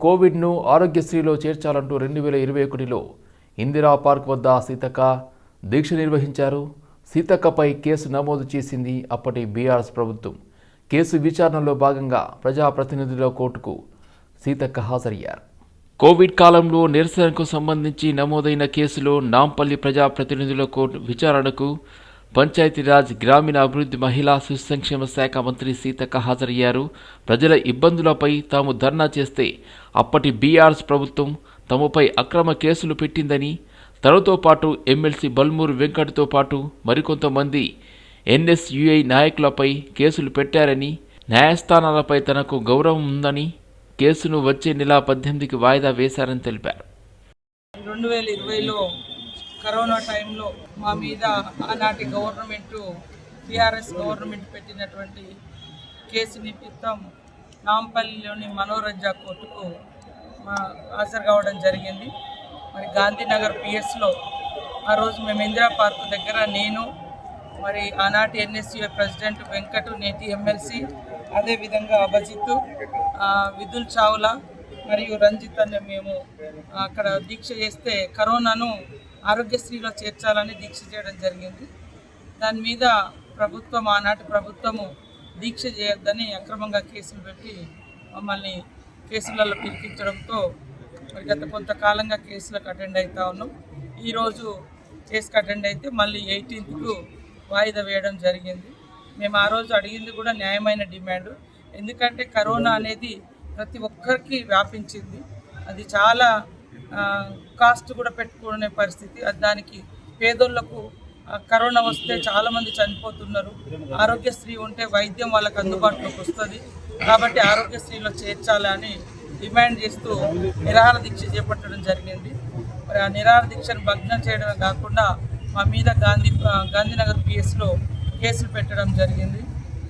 కోవిడ్ను ఆరోగ్యశ్రీలో చేర్చాలంటూ రెండు వేల ఇరవై ఒకటిలో ఇందిరా పార్క్ వద్ద సీతక్క దీక్ష నిర్వహించారు. సీతక్కపై కేసు నమోదు చేసింది అప్పటి బీఆర్ఎస్ ప్రభుత్వం. కేసు విచారణలో భాగంగా ప్రజాప్రతినిధుల కోర్టుకు సీతక్క హాజరయ్యారు. కోవిడ్ కాలంలో నిరసనకు సంబంధించి నమోదైన కేసులో నాంపల్లి ప్రజాప్రతినిధుల కోర్టు విచారణకు పంచాయతీరాజ్ గ్రామీణ అభివృద్ధి మహిళా శిశు సంక్షేమ శాఖ మంత్రి సీతక్క హాజరయ్యారు. ప్రజల ఇబ్బందులపై తాము ధర్నా చేస్తే అప్పటి బీఆర్ఎస్ ప్రభుత్వం తమపై అక్రమ కేసులు పెట్టిందని తనతో పాటు ఎమ్మెల్సీ బల్మూరు వెంకట్తో పాటు మరికొంతమంది ఎన్ఎస్యుఐ నాయకులపై కేసులు పెట్టారని న్యాయస్థానాలపై తనకు గౌరవం ఉందని కేసును వచ్చే నెల పద్దెనిమిదికి వాయిదా వేశారని తెలిపారు. రెండు వేల ఇరవైలో కరోనా టైంలో మా మీద ఆనాటి గవర్నమెంట్ టీఆర్ఎస్ గవర్నమెంట్ పెట్టినటువంటి కేసు నిమిత్తం నాంపల్లిలోని మనోరంజ కోర్టుకు మా హాజరు కావడం జరిగింది. మరి గాంధీనగర్ పిఎస్లో ఆ రోజు మేము ఇందిరా పార్క్ దగ్గర నేను మరి ఆనాటి ఎన్ఎస్యుఏ ప్రెసిడెంట్ వెంకట్ నేటి ఎమ్మెల్సీ అదేవిధంగా అభజిత్ విదుల్ చావ్లా మరియు రంజిత్ అనే మేము అక్కడ దీక్ష చేస్తే కరోనాను ఆరోగ్యశ్రీలో చేర్చాలని దీక్ష చేయడం జరిగింది. దాని మీద ప్రభుత్వం ఆనాటి ప్రభుత్వము దీక్ష చేయొద్దని అక్రమంగా కేసులు పెట్టి మమ్మల్ని కేసులలో పిలిపించడంతో మరి గత కొంతకాలంగా కేసులకు అటెండ్ అవుతా ఉన్నాం. ఈరోజు కేసుకు అటెండ్ అయితే మళ్ళీ ఎయిటీన్త్కు వాయిదా వేయడం జరిగింది. మేము ఆ రోజు అడిగింది కూడా న్యాయమైన డిమాండ్. ఎందుకంటే కరోనా అనేది ప్రతి ఒక్కరికి వ్యాపించింది. అది చాలా కాస్ట్ కూడా పెట్టుకునే పరిస్థితి. అది దానికి పేదోళ్ళకు కరోనా వస్తే చాలామంది చనిపోతున్నారు. ఆరోగ్యశ్రీ ఉంటే వైద్యం వాళ్ళకి అందుబాటులోకి వస్తుంది. కాబట్టి ఆరోగ్యశ్రీలో చేర్చాలని డిమాండ్ చేస్తూ నిరాహార దీక్ష చేపట్టడం జరిగింది. మరి ఆ నిరాహార దీక్షను భగ్నం చేయడమే కాకుండా మా మీద గాంధీ గాంధీనగర్ పిఎస్లో కేసులు పెట్టడం జరిగింది.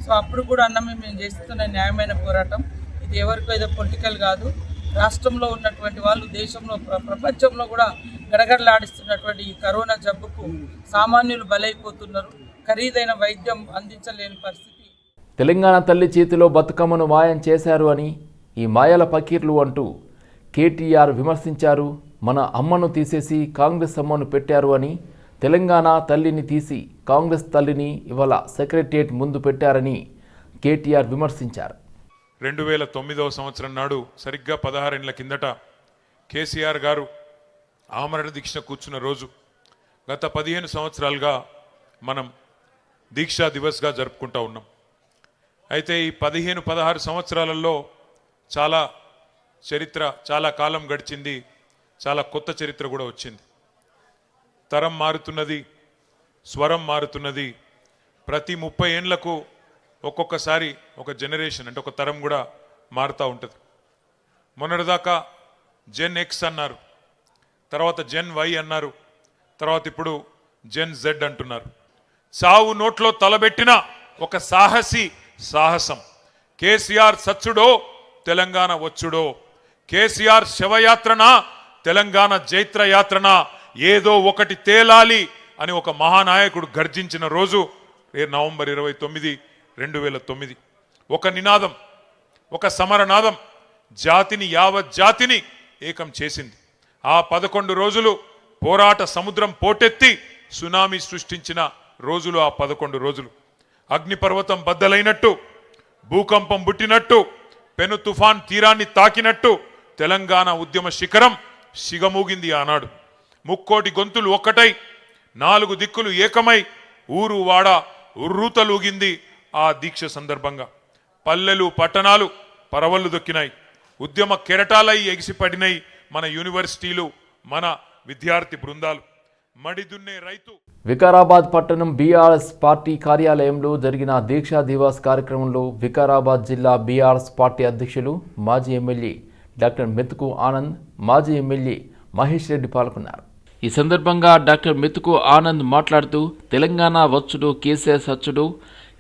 సో అప్పుడు కూడా అన్నమే మేము చేస్తున్న న్యాయమైన పోరాటం. ఇది ఎవరికో ఏదో పొలిటికల్ కాదు. రాష్ట్రంలో ఉన్నటువంటి వాళ్ళు దేశంలో ప్ర- ప్రపంచంలో కూడా గడగడలాడిస్తున్నటువంటి ఈ కరోనా జబ్బుకు సామాన్యులు బలైపోతున్నారు. ఖరీదైన వైద్యం అందించలేని పరిస్థితి. తెలంగాణ తల్లి చేతిలో బతుకమ్మను మాయం చేశారు అని ఈ మాయల పకీర్లు అంటూ కేటీఆర్ విమర్శించారు. మన అమ్మను తీసేసి కాంగ్రెస్ అమ్మను పెట్టారు అని తెలంగాణ తల్లిని తీసి కాంగ్రెస్ తల్లిని ఇవాళ సెక్రటరియట్ ముందు పెట్టారని కేటీఆర్ విమర్శించారు. రెండు వేల తొమ్మిదవ సంవత్సరం నాడు సరిగ్గా పదహారేళ్ళ కిందట కేసీఆర్ గారు ఆమరణ దీక్ష కూర్చున్న రోజు. గత పదిహేను సంవత్సరాలుగా మనం దీక్షా దివస్గా జరుపుకుంటూ ఉన్నాం. అయితే ఈ పదిహేను పదహారు సంవత్సరాలలో చాలా చరిత్ర చాలా కాలం గడిచింది చాలా కొత్త చరిత్ర కూడా వచ్చింది. తరం మారుతున్నది స్వరం మారుతున్నది. ప్రతి ముప్పై ఏండ్లకు ఒక్కొక్కసారి ఒక జనరేషన్ అంటే ఒక తరం కూడా మారుతూ ఉంటుంది. మొన్నటిదాకా జెన్ ఎక్స్ అన్నారు తర్వాత జెన్ వై అన్నారు తర్వాత ఇప్పుడు జెన్ జెడ్ అంటున్నారు. సావు నోట్లో తలబెట్టిన ఒక సాహసి సాహసం. కేసీఆర్ సచ్చుడో తెలంగాణ వచ్చుడో. కేసీఆర్ శవయాత్రనా తెలంగాణ జైత్ర యాత్రనా ఏదో ఒకటి తేలాలి అని ఒక మహానాయకుడు గర్జించిన రోజు నవంబర్ ఇరవై తొమ్మిది రెండు వేల తొమ్మిది. ఒక నినాదం ఒక సమరనాదం జాతిని యావత్ జాతిని ఏకం చేసింది. ఆ పదకొండు రోజులు పోరాట సముద్రం పోటెత్తి సునామీ సృష్టించిన రోజులు ఆ పదకొండు రోజులు. అగ్నిపర్వతం బద్దలైనట్టు భూకంపం పుట్టినట్టు పెను తుఫాన్ తీరాన్ని తాకినట్టు తెలంగాణ ఉద్యమ శిఖరం సిగమూగింది ఆనాడు. ముక్కోటి గొంతులు ఒక్కటై నాలుగు దిక్కులు ఏకమై ఊరు వాడ ఉర్రూతలూగింది ఆ దీక్ష సందర్భంగా. పల్లెలు పట్టణాలు పరవళ్ళు దొక్కినాయి. ఉద్యమ కెరటాలై ఎగిసిపడినాయి మన యూనివర్సిటీలు మన విద్యార్థి బృందాలు. మడిదున్నే రైతు వికారాబాద్ పట్టణం బీఆర్ఎస్ పార్టీ కార్యాలయంలో జరిగిన దీక్షా దివాస్ కార్యక్రమంలో వికారాబాద్ జిల్లా బీఆర్ఎస్ పార్టీ అధ్యక్షులు మాజీ ఎమ్మెల్యే డాక్టర్ మెతుకు ఆనంద్ మాజీ ఎమ్మెల్యే మహేష్ రెడ్డి పాల్గొన్నారు. ఈ సందర్భంగా డాక్టర్ మెతుకు ఆనంద్ మాట్లాడుతూ తెలంగాణ వచ్చుడు కేసీఆర్ సచ్చుడు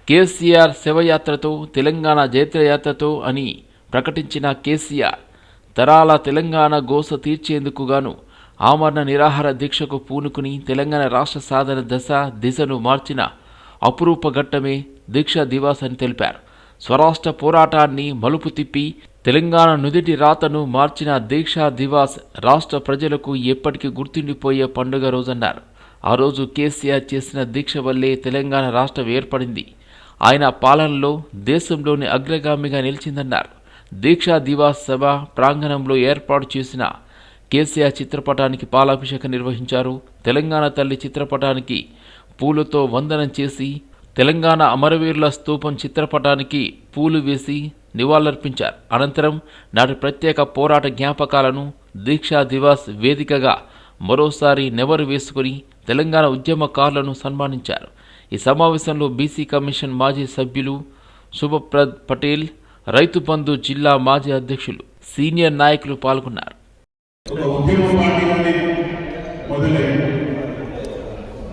కేసీఆర్ శవయాత్రతో తెలంగాణ జైత్రయాత్రతో అని ప్రకటించిన కేసీఆర్ తరాల తెలంగాణ గోస తీర్చేందుకు గాను ఆమరణ నిరాహార దీక్షకు పూనుకుని తెలంగాణ రాష్ట్ర సాధన దశ దిశను మార్చిన అపురూప ఘట్టమే దీక్షా దివాస్ అని తెలిపారు. స్వరాష్ట్ర పోరాటాన్ని మలుపు తిప్పి తెలంగాణ నుదిటి రాతను మార్చిన దీక్షా దివాస్ రాష్ట్ర ప్రజలకు ఎప్పటికీ గుర్తుండిపోయే పండుగ రోజన్నారు ఆ రోజు కేసీఆర్ చేసిన దీక్ష వల్లే తెలంగాణ రాష్ట్రం ఏర్పడింది. ఆయన పాలనలో దేశంలోని అగ్రగామిగా నిలిచిందన్నారు. దీక్షా దివాస్ సభ ప్రాంగణంలో ఏర్పాటు చేసిన కేసీఆర్ చిత్రపటానికి పాలాభిషేకం నిర్వహించారు. తెలంగాణ తల్లి చిత్రపటానికి పూలతో వందనం చేసి తెలంగాణ అమరవీరుల స్తూపం చిత్రపటానికి పూలు వేసి నివాళులర్పించారు. అనంతరం నాటి ప్రత్యేక పోరాట జ్ఞాపకాలను దీక్షా దివాస్ వేదికగా మరోసారి నెవరు వేసుకుని తెలంగాణ ఉద్యమకారులను సన్మానించారు. ఈ సమావేశంలో బీసీ కమిషన్ మాజీ సభ్యులు శుభప్రద్ పటేల్ రైతు బంధు జిల్లా మాజీ అధ్యక్షులు సీనియర్ నాయకులు పాల్గొన్నారు.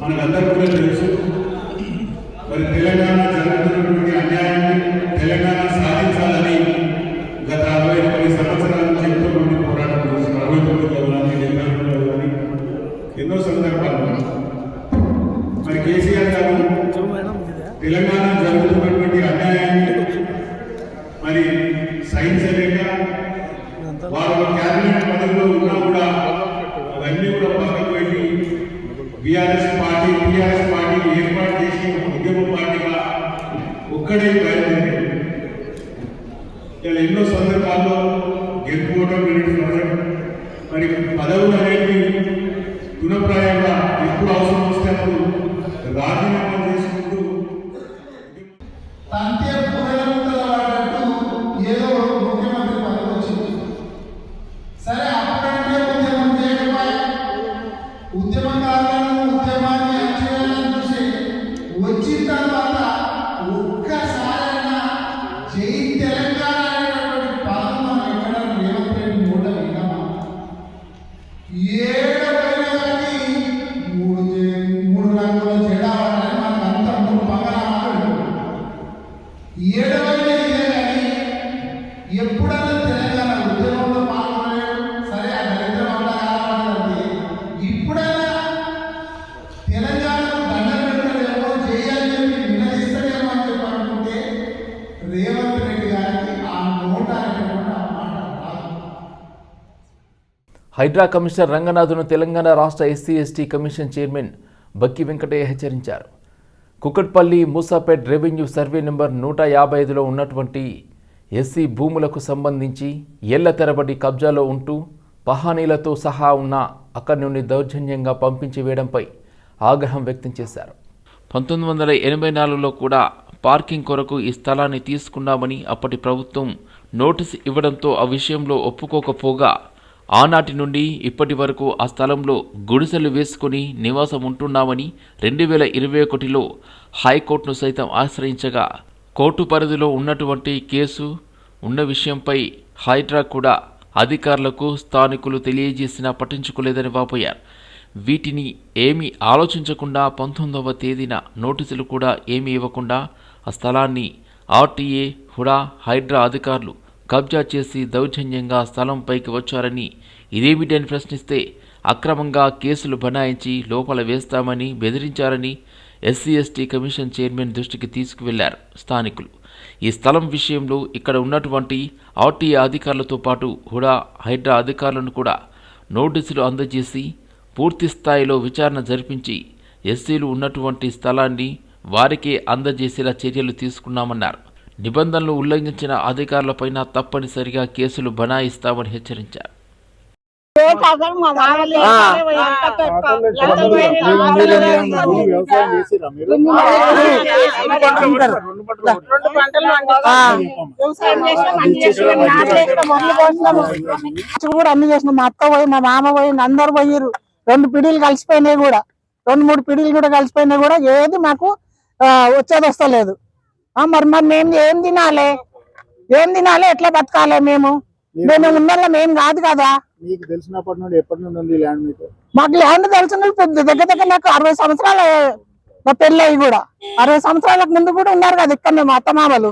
మనకందరూ గెలుపుకోవడం మినిట్స్ మరి పదవులు అనేది గుణప్రాయంగా ఎప్పుడు అవసరం వస్తే అప్పుడు రాజు హైడ్రా కమిషనర్ రంగనాథ్ను తెలంగాణ రాష్ట్ర SC ST commission chairman Bakki Venkataiah హెచ్చరించారు. Kukatpally Moosapet revenue survey number నూట యాభై ఐదులో ఉన్నటువంటి ఎస్సీ భూములకు సంబంధించి ఏళ్ళ తరబడి కబ్జాలో ఉంటూ పహానీలతో సహా ఉన్న అక్కడి నుండి దౌర్జన్యంగా పంపించి వేయడంపై ఆగ్రహం వ్యక్తం చేశారు. పంతొమ్మిది వందల ఎనభై నాలుగులో కూడా పార్కింగ్ కొరకు ఈ స్థలాన్ని తీసుకున్నామని అప్పటి ప్రభుత్వం నోటీసు ఇవ్వడంతో ఆ విషయంలో ఒప్పుకోకపోగా ఆనాటి నుండి ఇప్పటి వరకు ఆ స్థలంలో గుడిసెలు వేసుకుని నివాసం ఉంటున్నామని రెండు వేల ఇరవై ఒకటిలో హైకోర్టును సైతం ఆశ్రయించగా కోర్టు పరిధిలో ఉన్నటువంటి కేసు ఉన్న విషయంపై హైడ్రా కూడా అధికారులకు స్థానికులు తెలియజేసినా పట్టించుకోలేదని వాపోయారు. వీటిని ఏమీ ఆలోచించకుండా పంతొమ్మిదవ తేదీన నోటీసులు కూడా ఏమీ ఇవ్వకుండా ఆ స్థలాన్ని ఆర్టీఏ హుడా హైడ్రా అధికారులు కబ్జా చేసి దౌర్జన్యంగా స్థలంపైకి వచ్చారని ఇదేమిటని ప్రశ్నిస్తే అక్రమంగా కేసులు బనాయించి లోపల వేస్తామని బెదిరించారని ఎస్సీ ఎస్టీ కమిషన్ చైర్మన్ దృష్టికి తీసుకువెళ్ళారు స్థానికులు. ఈ స్థలం విషయంలో ఇక్కడ ఉన్నటువంటి ఆర్టీఏ అధికారులతో పాటు హుడా హైడ్రా అధికారులను కూడా నోటీసులు అందజేసి పూర్తి స్థాయిలో విచారణ జరిపించి ఎస్సీలు ఉన్నటువంటి స్థలాన్ని వారికే అందజేసేలా చర్యలు తీసుకున్నామన్నారు. నిబంధనలు ఉల్లంఘించిన అధికారులపైన తప్పనిసరిగా కేసులు బనాయిస్తామని హెచ్చరించారు. అన్ని కూడా అన్ని మా అత్త పోయి మా మామ పోయి అందరు పోయిర్రు రెండు పిడీలు కలిసిపోయినాయి కూడా. రెండు మూడు పిడీలు కూడా కలిసిపోయినాయి కూడా ఏది మాకు వచ్చేది వస్తలేదు మరి మరి మేము ఏం తినాలి? ఏం తినాలి? ఎట్లా బతకాలి మేము? మేము ఉన్న మేం కాదు కదా? మీకు తెలిసినప్పటి నుండి ఎప్పటి నుండి ఉంది ల్యాండ్ మీకు? మాకు ల్యాండ్ తెలిసిన దగ్గర దగ్గర నాకు అరవై సంవత్సరాలు నా పెళ్ళి అయ్యి కూడా. అరవై సంవత్సరాలకు ముందు కూడా ఉన్నారు కదా ఇక్కడ మా అత్తమామలు.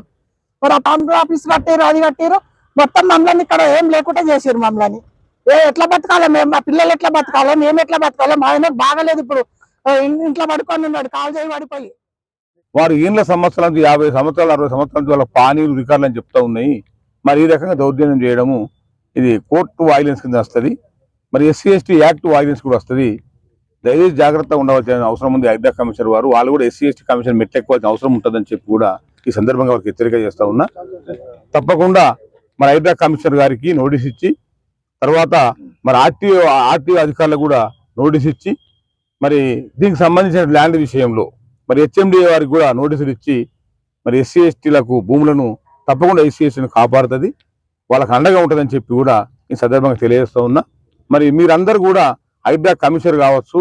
మరి ఆ పంపు ఆఫీస్ కట్టారు అది కట్టారు మొత్తం మమ్మల్ని ఇక్కడ ఏం లేకుండా చేసారు మమ్మల్ని. ఏ ఎట్లా బతకాలి మేము? మా పిల్లలు ఎట్లా బతకాలి? మేము ఎట్లా బతకాలి? మా ఆయన బాగలేదు ఇప్పుడు. ఇంట్లో పడుకొని ఉన్నాడు కాలు చేయి పడిపోయి. వారు ఈళ్ళ సంవత్సరానికి యాభై సంవత్సరాలు అరవై సంవత్సరాల నుంచి వాళ్ళ పానీలు రికార్డులు అని చెప్తా ఉన్నాయి. మరి ఈ రకంగా దౌర్జన్యం చేయడము ఇది కోర్టు వాయిలెన్స్ కింద వస్తుంది. మరి ఎస్సీ ఎస్టీ యాక్ట్ వాయిలెన్స్ కూడా వస్తుంది. దయచేసి జాగ్రత్తగా ఉండవలసిన అవసరం ఉంది హైడ్రా కమిషనర్ వారు. వాళ్ళు కూడా ఎస్సీ ఎస్టీ కమిషన్ మెట్లెక్కవలసిన అవసరం ఉంటుందని చెప్పి కూడా ఈ సందర్భంగా వారికి హెచ్చరిక చేస్తా ఉన్నా. తప్పకుండా మరి హైడ్రా కమిషనర్ గారికి నోటీస్ ఇచ్చి తర్వాత మరి ఆర్టీఓ ఆర్టీఓ అధికారులకు కూడా నోటీస్ ఇచ్చి మరి దీనికి సంబంధించిన ల్యాండ్ విషయంలో మరి హెచ్ఎండి వారికి కూడా నోటీసులు ఇచ్చి మరి ఎస్సీ ఎస్టీలకు భూములను తప్పకుండా ఎస్సీ ఎస్టీని కాపాడుతుంది. వాళ్ళకి అండగా ఉంటుందని చెప్పి కూడా ఈ సందర్భంగా తెలియజేస్తూ ఉన్నా. మరి మీరందరూ కూడా హైడ్రా కమిషనర్ కావచ్చు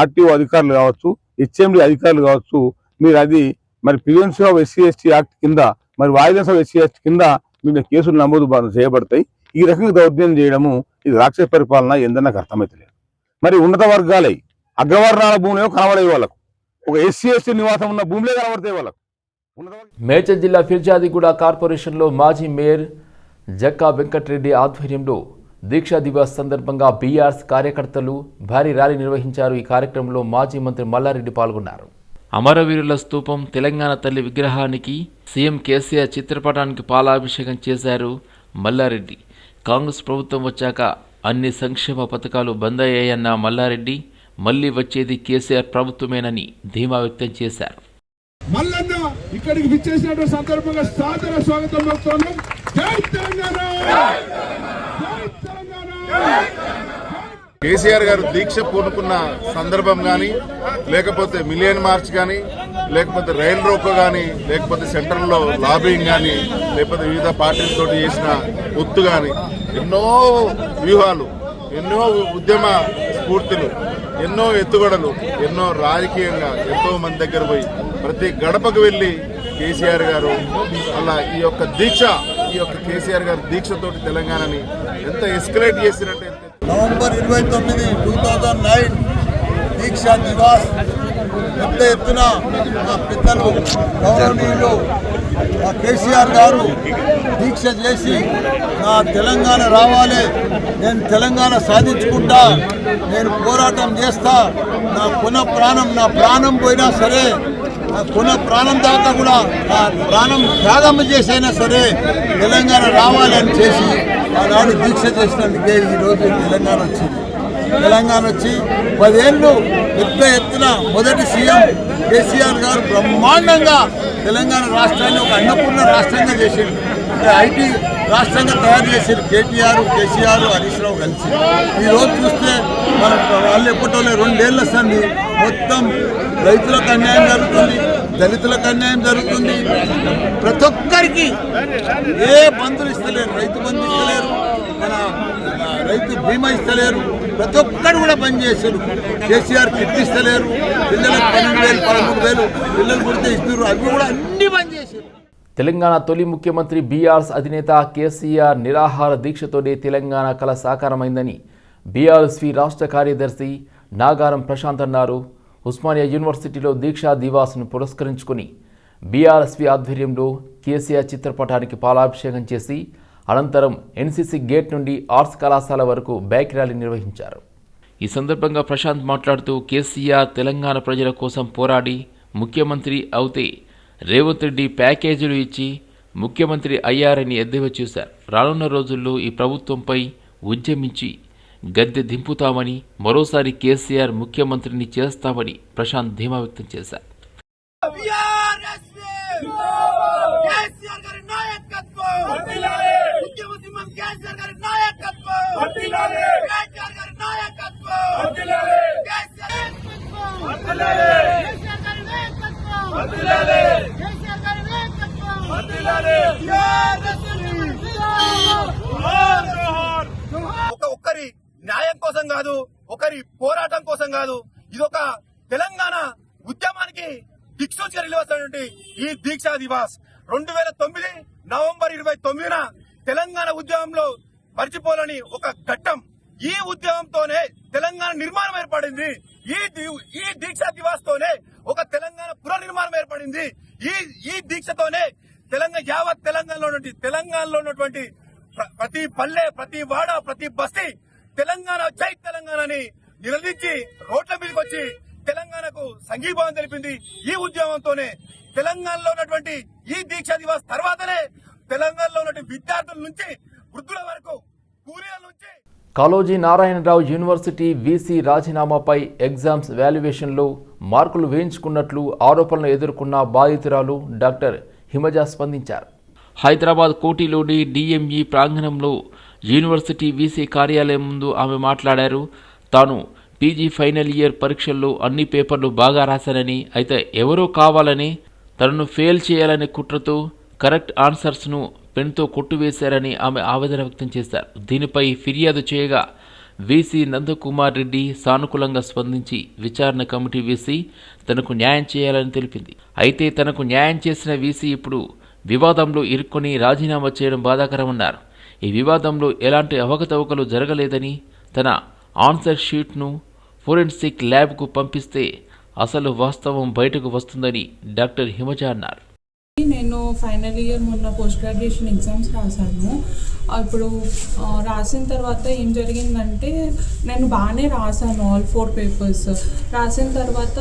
ఆర్టీఓ అధికారులు కావచ్చు హెచ్ఎండి అధికారులు కావచ్చు మీరు అది మరి prevention of SC ST act కింద మరి వాయిలెన్స్ ఆఫ్ ఎస్సీ ఎస్టీ కింద మీ కేసులు నమోదు చేయబడతాయి. ఈ రకంగా దౌర్జన్యం చేయడము ఇది రాక్షస పరిపాలన ఏందని నాకు అర్థమైతలేదు. మరి ఉన్నత వర్గాలై అగ్రవర్ణాల భూములేమో కనబడే వాళ్ళకు. ఒక ఎస్సీ ఎస్టీ నివాసం ఉన్న భూములే కనబడతాయి వాళ్ళకు. మేడ్చల్ జిల్లా ఫిర్జాదిగూడ కార్పొరేషన్లో మాజీ మేయర్ జక్కా వెంకటరెడ్డి ఆధ్వర్యంలో దీక్షా దివస్ సందర్భంగా బీఆర్ఎస్ కార్యకర్తలు భారీ ర్యాలీ నిర్వహించారు. ఈ కార్యక్రమంలో మాజీ మంత్రి మల్లారెడ్డి పాల్గొన్నారు. అమరవీరుల స్తూపం తెలంగాణ తల్లి విగ్రహానికి సీఎం కేసీఆర్ చిత్రపటానికి పాలాభిషేకం చేశారు మల్లారెడ్డి. కాంగ్రెస్ ప్రభుత్వం వచ్చాక అన్ని సంక్షేమ పథకాలు బంద్ అయ్యాయన్న మల్లారెడ్డి మళ్ళీ వచ్చేది కేసీఆర్ ప్రభుత్వమేనని ధీమా వ్యక్తం చేశారు. మల్లన్న ఇక్కడికి విచ్చేసినటువంటి సందర్భంగా సాదర స్వాగతం పలుకుతున్నాం జై తెలంగాణ! జై తెలంగాణ! కేసీఆర్ గారు దీక్ష పూనుకున్న సందర్భం కానీ లేకపోతే మిలియన్ మార్చ్ కానీ లేకపోతే రైల్ రోకో కానీ లేకపోతే సెంట్రల్లో లాబింగ్ కానీ లేకపోతే వివిధ పార్టీలతో చేసిన ఒత్తు కానీ ఎన్నో వ్యూహాలు ఎన్నో ఉద్యమ స్ఫూర్తులు ఎన్నో ఎత్తుగడలు ఎన్నో రాజకీయంగా ఎంతో మంది దగ్గర పోయి ప్రతి గడపకు వెళ్ళి కేసీఆర్ గారు అలా ఈ యొక్క దీక్ష ఈ యొక్క కేసీఆర్ గారి దీక్షతోటి తెలంగాణని ఎంత ఎస్కలేట్ చేసినట్టు నవంబర్ ఇరవై తొమ్మిది two thousand nine Deeksha Diwas పెద్ద ఎత్తున మా పెద్దలు గౌరవనీయులు మా కేసీఆర్ గారు దీక్ష చేసి నా తెలంగాణ రావాలి నేను తెలంగాణ సాధించుకుంటా నేను పోరాటం చేస్తా నా కొన ప్రాణం నా ప్రాణం పోయినా సరే నా కొన ప్రాణం దాకా కూడా నా ప్రాణం త్యాగం చేసైనా సరే తెలంగాణ రావాలని చేసి ఆనాడు దీక్ష చేసినందుకే ఈరోజు తెలంగాణ వచ్చింది. తెలంగాణ వచ్చి పదేళ్ళు పెద్ద ఎత్తున మొదటి సీఎం కేసీఆర్ గారు బ్రహ్మాండంగా తెలంగాణ రాష్ట్రాన్ని ఒక అన్నపూర్ణ రాష్ట్రంగా చేసిండు. అంటే ఐటీ రాష్ట్రంగా తయారు చేసారు కేటీఆర్ కేసీఆర్ హరీష్ రావు కలిసి. ఈ రోజు చూస్తే మన వాళ్ళు ఎప్పటిలో రెండేళ్ళు వస్తుంది మొత్తం రైతులకు అన్యాయం జరుగుతుంది దళితులకు అన్యాయం జరుగుతుంది. ప్రతి ఒక్కరికి ఏ బంధులు ఇస్తలేరు రైతు బంధు ఇస్తలేరు. మన రైతు బీమా ఇస్తలేరు. ప్రతి ఒక్కరు కూడా బంద్ చేశారు కేసీఆర్ కిట్ ఇస్తలేరు. పిల్లలకు పన్నెండు వేలు పదమూడు వేలు పిల్లలు పుడితే ఇస్తున్నారు. అవి కూడా అన్ని బంద్ చేశారు తెలంగాణ తొలి ముఖ్యమంత్రి బీఆర్ఎస్ అధినేత కేసీఆర్ నిరాహార దీక్షతోనే తెలంగాణ కళ సాకారమైందని బీఆర్ఎస్వి రాష్ట్ర కార్యదర్శి నాగారం ప్రశాంత్ అన్నారు. ఉస్మానియా యూనివర్సిటీలో దీక్షా దివాస్ను పురస్కరించుకుని బీఆర్ఎస్వి ఆధ్వర్యంలో కేసీఆర్ చిత్రపటానికి పాలాభిషేకం చేసి అనంతరం ఎన్సీసీ గేట్ నుండి ఆర్ట్స్ కళాశాల వరకు బైక్ ర్యాలీ నిర్వహించారు. ఈ సందర్భంగా ప్రశాంత్ మాట్లాడుతూ కేసీఆర్ తెలంగాణ ప్రజల కోసం పోరాడి ముఖ్యమంత్రి అవుతే రేవంత్ రెడ్డి ప్యాకేజీలు ఇచ్చి ముఖ్యమంత్రి అయ్యారని ఎద్దేవా చేశారు. రానున్న రోజుల్లో ఈ ప్రభుత్వంపై ఉద్యమించి గద్దె దింపుతామని మరోసారి కేసీఆర్ ముఖ్యమంత్రిని చేస్తామని ప్రశాంత్ ధీమా వ్యక్తం చేశారు కేసీఆర్ గారి నాయకత్వం ముఖ్యమంత్రి మన కేసీఆర్ గారి నాయకత్వం కేసీఆర్ గారి నాయకత్వం కేసీఆర్ ఒక ఒక్కరి న్యాయం కోసం కాదు ఒకరి పోరాటం కోసం కాదు ఇది ఒక తెలంగాణ ఉద్యమానికి దిక్సూచిగా నిలవసినటువంటి ఈ దీక్షా దివాస్. రెండు వేల తొమ్మిది నవంబర్ ఇరవై తొమ్మిదిన తెలంగాణ ఉద్యమంలో మర్చిపోలేని ఒక ఘట్టం ఈ ఉద్యమంతోనే తెలంగాణ నిర్మాణం ఏర్పడింది. ఈ ఈ దీక్షా దివాస్ తోనే ఒక తెలంగాణ పునర్నిర్మాణం ఏర్పడింది. ఈ ఈ దీక్షతోనే తెలంగాణ యావత్ తెలంగాణలో ఉన్నటువంటి తెలంగాణలో ఉన్నటువంటి ప్ర- ప్రతి పల్లె ప్రతి వాడ ప్రతి బస్తీ తెలంగాణ జై తెలంగాణని నిలదీసి రోడ్ల మీదకి వచ్చి తెలంగాణకు సంఘీభావం తెలిపింది. ఈ ఉద్యమంతోనే తెలంగాణలో ఉన్నటువంటి ఈ దీక్షా దివాస్ తర్వాతనే తెలంగాణలో ఉన్నటువంటి విద్యార్థుల నుంచి వృద్ధుల వరకు కూలీల నుంచి కాళోజీ నారాయణరావు యూనివర్సిటీ వీసీ రాజీనామాపై ఎగ్జామ్స్ వాల్యుయేషన్లో మార్కులు వేయించుకున్నట్లు ఆరోపణలు ఎదుర్కొన్న బాధితురాలు డాక్టర్ హిమజ స్పందించారు. హైదరాబాద్ కోటిలోని డిఎంఈ ప్రాంగణంలో యూనివర్సిటీ వీసీ కార్యాలయం ముందు ఆమె మాట్లాడారు. తాను పీజీ ఫైనల్ ఇయర్ పరీక్షల్లో అన్ని పేపర్లు బాగా రాశానని అయితే ఎవరో కావాలని తనను ఫెయిల్ చేయాలనే కుట్రతో కరెక్ట్ ఆన్సర్స్ను పెన్తో కొట్టువేశారని ఆమె ఆవేదన వ్యక్తం చేశారు. దీనిపై ఫిర్యాదు చేయగా వీసీ నందకుమార్ రెడ్డి సానుకూలంగా స్పందించి విచారణ కమిటీ వేసి తనకు న్యాయం చేయాలని తెలిపింది. అయితే తనకు న్యాయం చేసిన వీసీ ఇప్పుడు వివాదంలో ఇరుక్కొని రాజీనామా చేయడం బాధాకరమన్నారు. ఈ వివాదంలో ఎలాంటి అవకతవకలు జరగలేదని తన ఆన్సర్ షీట్ను ఫోరెన్సిక్ ల్యాబ్కు పంపిస్తే అసలు వాస్తవం బయటకు వస్తుందని డాక్టర్ హిమజ అన్నారు. నేను ఫైనల్ ఇయర్ మొన్న పోస్ట్ గ్రాడ్యుయేషన్ ఎగ్జామ్స్ రాశాను. అప్పుడు ఇప్పుడు రాసిన తర్వాత ఏం జరిగిందంటే నేను బాగానే రాశాను ఆల్ ఫోర్ పేపర్స్ రాసిన తర్వాత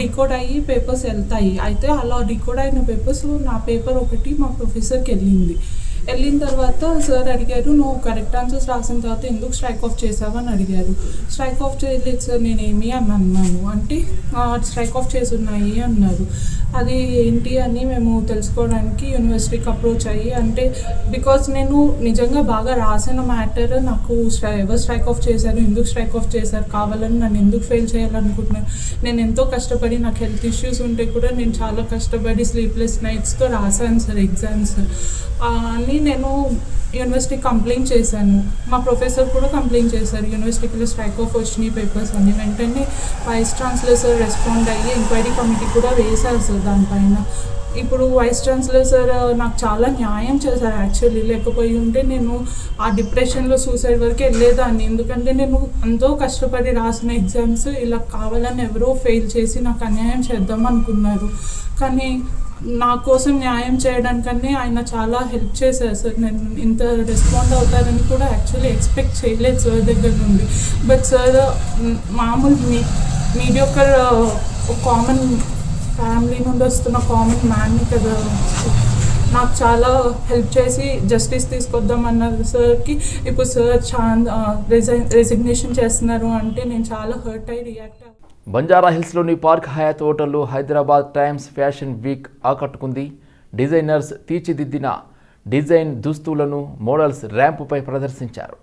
డికోడ్ అయ్యి పేపర్స్ వెళ్తాయి. అయితే అలా డికోడ్ అయిన పేపర్స్ నా పేపర్ ఒకటి మా ప్రొఫెసర్కి వెళ్ళింది. వెళ్ళిన తర్వాత సార్ అడిగారు నువ్వు కరెక్ట్ ఆన్సర్స్ రాసిన తర్వాత ఎందుకు స్ట్రైక్ ఆఫ్ చేసావు? అని అడిగారు. స్ట్రైక్ ఆఫ్ చేయలేదు సార్ నేనేమి అని అన్నాను. అంటే స్ట్రైక్ ఆఫ్ చేసి ఉన్నాయి అన్నారు. అది ఏంటి అని మేము తెలుసుకోవడానికి యూనివర్సిటీకి అప్రోచ్ అయ్యి అంటే బికాస్ నేను నిజంగా బాగా రాసిన మ్యాటర్ నాకు స్ట్రై ఎవరు స్ట్రైక్ ఆఫ్ చేశారు ఎందుకు స్ట్రైక్ ఆఫ్ చేశారు కావాలని నన్ను ఎందుకు ఫెయిల్ చేయాలనుకుంటున్నాను నేను ఎంతో కష్టపడి నాకు హెల్త్ ఇష్యూస్ ఉంటే కూడా నేను చాలా కష్టపడి స్లీప్లెస్ నైట్స్తో రాశాను సార్ ఎగ్జామ్స్ అని నేను యూనివర్సిటీ కంప్లైంట్ చేశాను. మా ప్రొఫెసర్ కూడా కంప్లైంట్ చేశారు. యూనివర్సిటీకి స్ట్రైక్ ఆఫ్ వచ్చినాయి పేపర్స్ అన్ని వెంటనే వైస్ ఛాన్సలర్ సార్ రెస్పాండ్ అయ్యి ఎంక్వైరీ కమిటీ కూడా వేశారు సార్ దానిపైన. ఇప్పుడు వైస్ ఛాన్సలర్ సార్ నాకు చాలా న్యాయం చేశారు యాక్చువల్లీ లేకపోయి ఉంటే నేను ఆ డిప్రెషన్లో సూసైడ్ వరకు వెళ్ళేదాన్ని. ఎందుకంటే నేను ఎంతో కష్టపడి రాసిన ఎగ్జామ్స్ ఇలా కావాలని ఎవరో ఫెయిల్ చేసి నాకు అన్యాయం చేద్దాం అనుకున్నారు. కానీ నా కోసం న్యాయం చేయడానికని ఆయన చాలా హెల్ప్ చేశారు సార్. నేను ఇంత రెస్పాండ్ అవుతారని కూడా యాక్చువల్లీ ఎక్స్పెక్ట్ చేయలేదు సార్ దగ్గర నుండి. బట్ సార్ మామూలు మీ మీడియోకర్ కామన్ ఫ్యామిలీ నుండి వస్తున్న కామన్ మ్యాన్ని కదా. నాకు చాలా హెల్ప్ చేసి జస్టిస్ తీసుకొద్దాం అన్నారు సార్కి. ఇప్పుడు సార్ చాన్ రిజైన్ రెసిగ్నేషన్ చేస్తున్నారు అంటే నేను చాలా హర్ట్ అయ్యి రియాక్ట్ బంజారా హిల్స్లోని పార్క్ హయాత్ హోటల్లో హైదరాబాద్ టైమ్స్ ఫ్యాషన్ వీక్ ఆకట్టుకుంది. డిజైనర్స్ తీర్చిదిద్దిన డిజైన్ దుస్తులను మోడల్స్ ర్యాంపుపై ప్రదర్శించారు.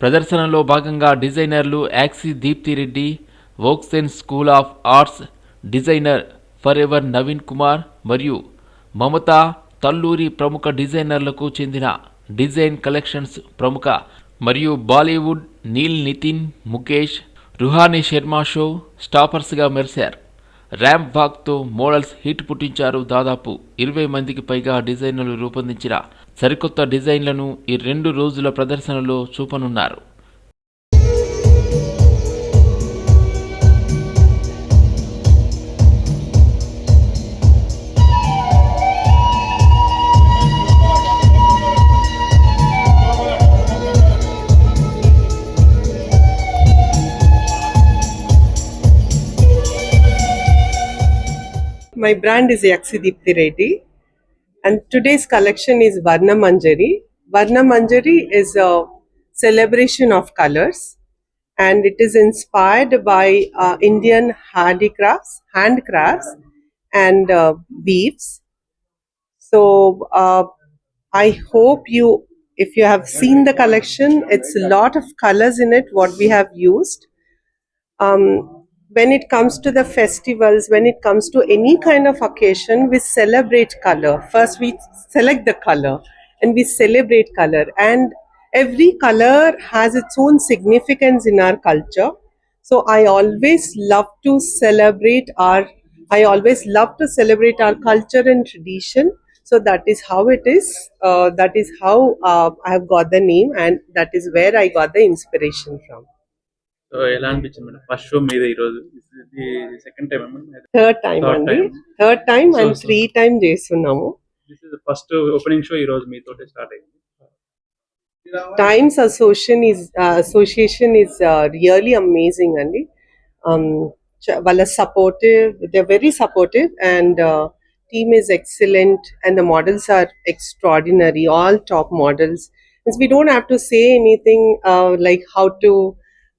ప్రదర్శనలో భాగంగా డిజైనర్లు యాక్సి Deepti Reddy Woxsen school of arts designer forever Naveen Kumar మరియు మమత తల్లూరి ప్రముఖ డిజైనర్లకు చెందిన డిజైన్ కలెక్షన్స్ ప్రముఖ మరియు బాలీవుడ్ నీల్ నితిన్ ముఖేష్ రుహానీ షర్మా షో స్టాపర్స్గా మెరిశారు. ర్యాంప్ వాక్తో మోడల్స్ హిట్ పుట్టించారు దాదాపు ఇరవై మందికి పైగా డిజైన్లు రూపొందించిన సరికొత్త డిజైన్లను ఈ రెండు రోజుల ప్రదర్శనలో చూపనున్నారు. My brand is Yaksidipti Reddy, and today's collection is Varna Manjari. Varna Manjari is a celebration of colors, and it is inspired by uh, Indian handicrafts, handcrafts, and uh. So uh, I hope you, if you have seen the collection, it's a lot of colors in it. What we have used. Um, when it comes to the festivals, when it comes to any kind of occasion, we celebrate color. First, we select the color and we celebrate color. And every color has its own significance in our culture. So, I always love to celebrate our, I always love to celebrate our culture and tradition. So, that is how it is. Uh, that is how uh, I have got the name, and that is where I got the inspiration from. So ఎలా అనిపించింది madam first show మీద ఈ రోజు second time third time Third అండి time. Third time So, and so. Three time చేస్తున్నాము this is first opening show ఈ రోజు మీతో స్టార్ట్ అయింది Times association is association is really amazing అండి um, చ- వాళ్ళ supportive they very supportive and team is excellent and the models are extraordinary, all top models. Means we don't have to say anything uh, like how to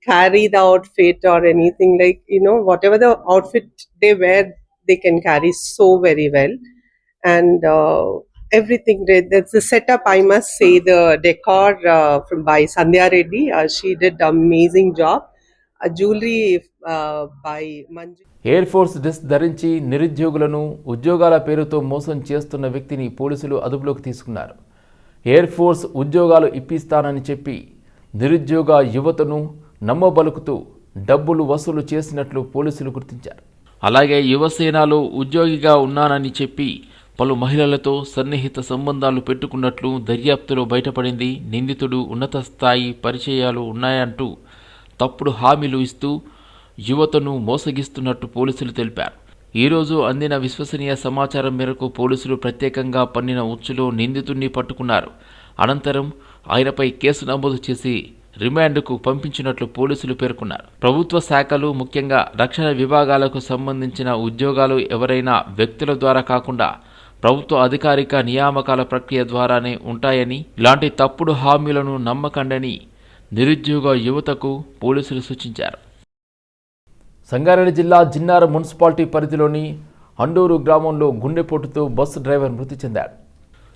carry the outfit or anything like you know whatever the outfit they wear they can carry so very well and uh, everything that's the setup i must say the decor uh, from by sandhya reddy uh, she did amazing job uh, jewelry uh, by manju air force dress ధరించి నిరుద్యోగులను ఉద్యోగాల పేరుతో మోసం చేస్తున్న వ్యక్తిని పోలీసులు అదుపులోకి తీసుకున్నారు ఎయిర్ ఫోర్స్ ఉద్యోగాలు ఇప్పిస్తానని చెప్పి నిరుద్యోగ యువతను నమ్మబలుకుతూ డబ్బులు వసూలు చేసినట్లు పోలీసులు గుర్తించారు. అలాగే యువసేనలో ఉద్యోగిగా ఉన్నానని చెప్పి పలు మహిళలతో సన్నిహిత సంబంధాలు పెట్టుకున్నట్లు దర్యాప్తులో బయటపడింది. నిందితుడు ఉన్నత స్థాయి పరిచయాలు ఉన్నాయంటూ తప్పుడు హామీలు ఇస్తూ యువతను మోసగిస్తున్నట్టు పోలీసులు తెలిపారు. ఈరోజు అందిన విశ్వసనీయ సమాచారం మేరకు పోలీసులు ప్రత్యేకంగా పన్నిన ఉచ్చులో నిందితుడిని పట్టుకున్నారు. అనంతరం ఆయనపై కేసు నమోదు చేసి రిమాండ్కు పంపించినట్లు పోలీసులు పేర్కొన్నారు. ప్రభుత్వ శాఖలు ముఖ్యంగా రక్షణ విభాగాలకు సంబంధించిన ఉద్యోగాలు ఎవరైనా వ్యక్తుల ద్వారా కాకుండా ప్రభుత్వ అధికారిక నియామకాల ప్రక్రియ ద్వారానే ఉంటాయని ఇలాంటి తప్పుడు హామీలను నమ్మకండని నిరుద్యోగ యువతకు పోలీసులు సూచించారు. సంగారెడ్డి జిల్లా జిన్నార మున్సిపాలిటీ పరిధిలోని అండూరు గ్రామంలో గుండెపోటుతో బస్సు డ్రైవర్ మృతి చెందాడు.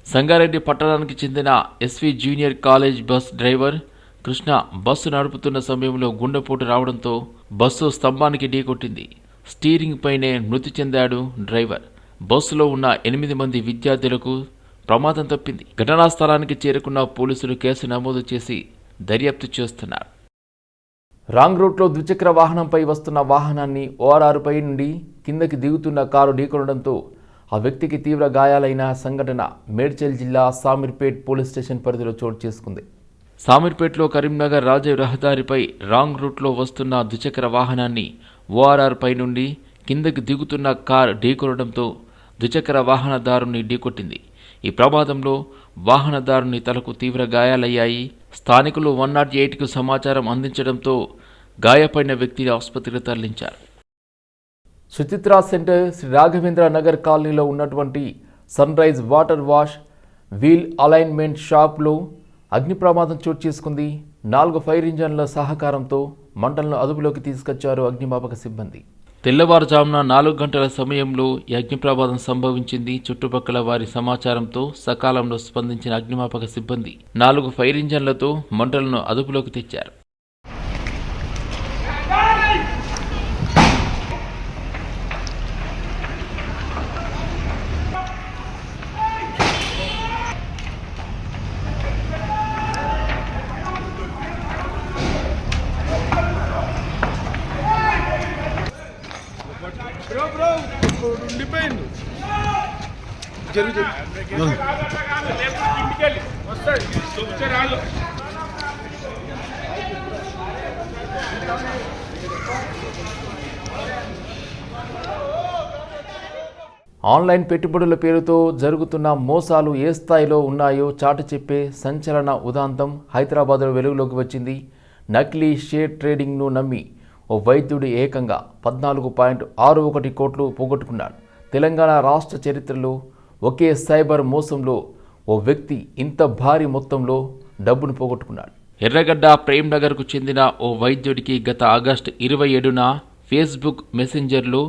సంగారెడ్డి పట్టణానికి చెందిన SV junior college bus driver Krishna bus నడుపుతున్న సమయంలో గుండెపోటు రావడంతో బస్సు స్తంభానికి ఢీకొట్టింది. స్టీరింగ్ పైనే మృతి చెందాడు డ్రైవర్. బస్సులో ఉన్న ఎనిమిది మంది విద్యార్థులకు ప్రమాదం తప్పింది. ఘటనా స్థలానికి చేరుకున్న పోలీసులు కేసు నమోదు చేసి దర్యాప్తు చేస్తున్నారు. రాంగ్ రూట్లో ద్విచక్ర వాహనంపై వస్తున్న వాహనాన్ని ఓఆర్ఆర్పై నుండి కిందకి దిగుతున్న కారు ఢీకొనడంతో ఆ వ్యక్తికి తీవ్ర గాయాలైన సంఘటన మేడ్చల్ జిల్లా సామీర్పేట్ పోలీస్ స్టేషన్ పరిధిలో చోటు చేసుకుంది. సామీర్పేటలో కరీంనగర్ రాజీవ్ రహదారిపై రాంగ్ రూట్లో వస్తున్న ద్విచక్ర వాహనాన్ని ఓఆర్ఆర్ పై నుండి కిందకి దిగుతున్న కార్ ఢీకొనడంతో ద్విచక్ర వాహనదారుని ఢీకొట్టింది. ఈ ప్రమాదంలో వాహనదారుని తలకు తీవ్ర గాయాలయ్యాయి. స్థానికులు వన్ నాట్ ఎయిట్కు సమాచారం అందించడంతో గాయపడిన వ్యక్తిని ఆసుపత్రికి తరలించారు. సుచిత్రా సెంటర్ శ్రీ రాఘవేంద్ర నగర్ కాలనీలో ఉన్నటువంటి sun rise water wash wheel alignment షాప్లో అగ్ని ప్రమాదం చోటు చేసుకుంది. నాలుగు ఫైర్ ఇంజన్ల సహకారంతో మంటలను అదుపులోకి తీసుకొచ్చారు అగ్నిమాపక సిబ్బంది. తెల్లవారుజామున నాలుగు గంటల సమయంలో ఈ అగ్ని ప్రమాదం సంభవించింది. చుట్టుపక్కల వారి సమాచారంతో సకాలంలో స్పందించిన అగ్నిమాపక సిబ్బంది నాలుగు ఫైర్ ఇంజన్లతో మంటలను అదుపులోకి తెచ్చారు. ఆన్లైన్ పెట్టుబడుల పేరుతో జరుగుతున్న మోసాలు ఏ స్థాయిలో ఉన్నాయో చాటు చెప్పే సంచలన ఉదాంతం హైదరాబాద్లో వెలుగులోకి వచ్చింది. నకిలీ షేర్ ట్రేడింగ్ను నమ్మి ఓ వైద్యుడు ఏకంగా పద్నాలుగు పాయింట్ ఆరు ఒకటి కోట్లు పోగొట్టుకున్నాడు. తెలంగాణ రాష్ట్ర చరిత్రలో ఒకే సైబర్ మోసంలో ఓ వ్యక్తి ఇంత భారీ మొత్తంలో డబ్బును పోగొట్టుకున్నాడు. ఎర్రగడ్డ ప్రేమ్ నగర్కు చెందిన ఓ వైద్యుడికి గత ఆగస్టు ఇరవై ఏడున ఫేస్బుక్ మెసెంజర్లో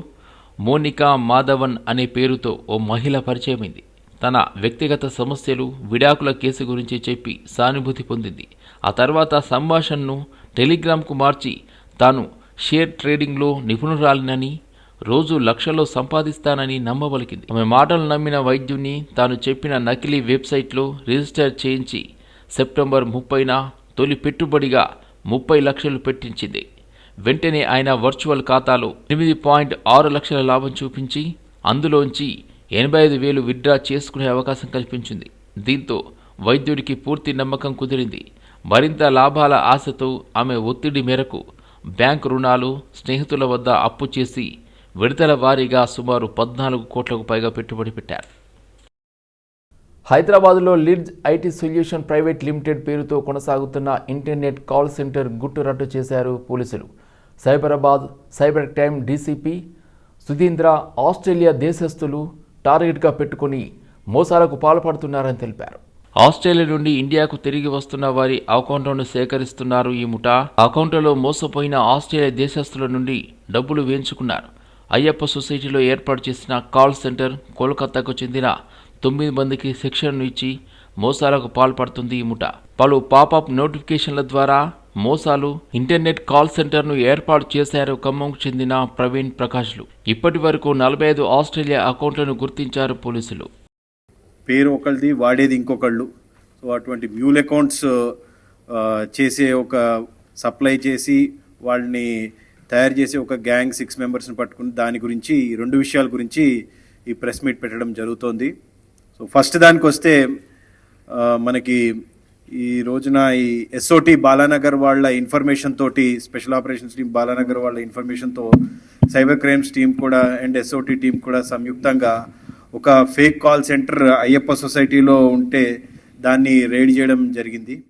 మోనికా మాధవన్ అనే పేరుతో ఓ మహిళ పరిచయమైంది. తన వ్యక్తిగత సమస్యలు విడాకుల కేసు గురించి చెప్పి సానుభూతి పొందింది. ఆ తర్వాత సంభాషణను టెలిగ్రామ్కు మార్చి తాను షేర్ ట్రేడింగ్లో నిపుణురాలినని రోజు లక్షల్లో సంపాదిస్తానని నమ్మబలికింది ఆమె మాటలు నమ్మిన వైద్యుని తాను చెప్పిన నకిలీ వెబ్సైట్లో రిజిస్టర్ చేయించి సెప్టెంబర్ ముప్పైన తొలి పెట్టుబడిగా ముప్పై లక్షలు పెట్టించింది. వెంటనే ఆయన వర్చువల్ ఖాతాలో ఎనిమిది పాయింట్ ఆరు లక్షల లాభం చూపించి అందులోంచి ఎనభై ఐదు వేలు విత్డ్రా చేసుకునే అవకాశం కల్పించింది. దీంతో వైద్యుడికి పూర్తి నమ్మకం కుదిరింది. మరింత లాభాల ఆశతో ఆమె ఒత్తిడి మేరకు బ్యాంకు రుణాలు స్నేహితుల వద్ద అప్పు చేసి విడతల వారీగా సుమారు పద్నాలుగు కోట్లకు పైగా పెట్టుబడి పెట్టారు. హైదరాబాద్లో లిడ్జ్ ఐటీ సొల్యూషన్ ప్రైవేట్ లిమిటెడ్ పేరుతో కొనసాగుతున్న ఇంటర్నెట్ కాల్ సెంటర్ గుట్టు రట్టు చేశారు పోలీసులు. Cyberabad cyber crime DCP Sudheendra Australia దేశస్థులు టార్గెట్గా పెట్టుకుని మోసాలకు పాల్పడుతున్నారని తెలిపారు. ఆస్ట్రేలియా నుండి ఇండియాకు తిరిగి వస్తున్న వారి అకౌంట్లను సేకరిస్తున్నారు ఈ ముఠా. అకౌంట్లలో మోసపోయిన ఆస్ట్రేలియా దేశస్తుల నుండి డబ్బులు వేయించుకున్నారు. అయ్యప్ప సొసైటీలో ఏర్పాటు చేసిన కాల్ సెంటర్ కోల్కతాకు చెందిన తొమ్మిది మందికి శిక్షణను ఇచ్చి మోసాలకు పాల్పడుతుంది ఈ ముఠా. పలు పాపప్ నోటిఫికేషన్ల ద్వారా మోసాలు ఇంటర్నెట్ కాల్ సెంటర్ను ఏర్పాటు చేశారు ఖమ్మంకు చెందిన ప్రవీణ్ ప్రకాష్లు. ఇప్పటి వరకు నలభై ఐదు ఆస్ట్రేలియా అకౌంట్లను గుర్తించారు పోలీసులు. పేరు ఒకళ్ళది వాడేది ఇంకొకళ్ళు. సో అటువంటి మ్యూల్ అకౌంట్స్ చేసే ఒక సప్లై చేసి వాళ్ళని తయారు చేసే ఒక గ్యాంగ్ సిక్స్ మెంబర్స్ని పట్టుకుని దాని గురించి రెండు విషయాల గురించి ఈ ప్రెస్ మీట్ పెట్టడం జరుగుతోంది. సో ఫస్ట్ దానికి వస్తే మనకి ఈ రోజున ఈ ఎస్ఓటి బాలానగర్ వాళ్ళ ఇన్ఫర్మేషన్ తోటి స్పెషల్ ఆపరేషన్స్ టీం బాలానగర్ వాళ్ళ ఇన్ఫర్మేషన్తో సైబర్ క్రైమ్స్ టీం కూడా అండ్ ఎస్ఓటి టీం కూడా సంయుక్తంగా ఒక ఫేక్ కాల్ సెంటర్ అయ్యప్ప సొసైటీలో ఉంటే దాన్ని రైడ్ చేయడం జరిగింది.